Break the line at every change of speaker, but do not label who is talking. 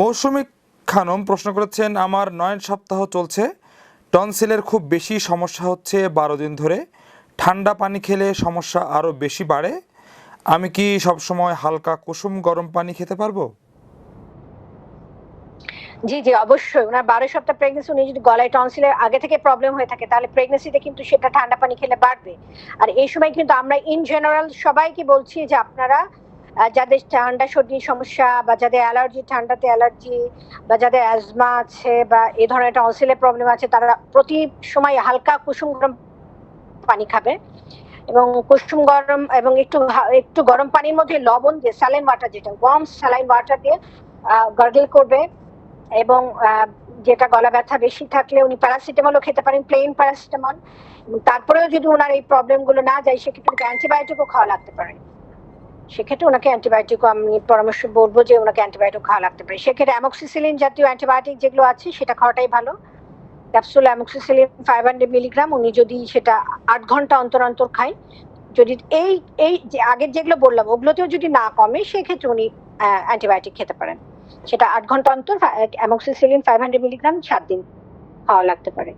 মৌসুমী খানম প্রশ্ন করেছেন, আমার নয়ন সপ্তাহ চলছে। টনসিলের খুব বেশি সমস্যা হচ্ছে বারো দিন ধরে। ঠান্ডা পানি খেলে সমস্যা আরও বেশি বাড়ে। আমি কি সবসময় হালকা কুসুম গরম পানি খেতে পারব?
জি জি, অবশ্যই। ওনার বারো সপ্তাহ প্রেগনেন্সি উনি যদি গলায় টনসিলের আগে থেকে প্রবলেম হয়ে থাকে, তাহলে প্রেগনেন্সিতে কিন্তু সেটা ঠান্ডা পানি খেলে বাড়বে। আর এই সময় কিন্তু আমরা ইন জেনারেল সবাইকে বলছি যে আপনারা যাদের ঠান্ডা সর্দির সমস্যা বা যাদের অ্যালার্জি, ঠান্ডাতে অ্যালার্জি বা যাদের অ্যাজমা আছে বা এই ধরনের একটা টনসিলের প্রবলেম আছে, তারা প্রতি সময় হালকা কুসুম গরম পানি খাবে এবং কুসুম গরম এবং একটু একটু গরম পানির মধ্যে লবণ দিয়ে স্যালাইন ওয়াটার যেটা ওয়ার্ম স্যালাইন ওয়াটার দিয়ে গার্গল করবে এবং যেটা গলা ব্যথা বেশি থাকলে উনি প্যারাসিটামলও খেতে পারেন প্লেন প্যারাসিটামল তারপরেও যদি ওনার এই প্রবলেমগুলো না যায়, সেক্ষেত্রে অ্যান্টিবায়োটিকও খাওয়া লাগতে পারে। সেক্ষেত্রে ওনাকে অ্যান্টিবায়োটিকও আমি পরামর্শ বলব যে ওনাকে অ্যান্টিবায়োটিক খাওয়া লাগতে পারে। সেক্ষেত্রে অ্যামক্সিসিলিন জাতীয় অ্যান্টিবায়োটিক যেগুলো আছে, সেটা খাওয়াটাই ভালো। Capsule amoxicillin five hundred milligram উনি যদি সেটা আট ঘণ্টা অন্তর অন্তর খায়, যদি এই এই যে আগের যেগুলো বললাম, ওগুলোতেও যদি না কমে, সেক্ষেত্রে উনি অ্যান্টিবায়োটিক খেতে পারেন। সেটা আট ঘণ্টা অন্তর অ্যামক্সিসিলিন ফাইভ হান্ড্রেড মিলিগ্রাম সাত দিন খাওয়া লাগতে পারে।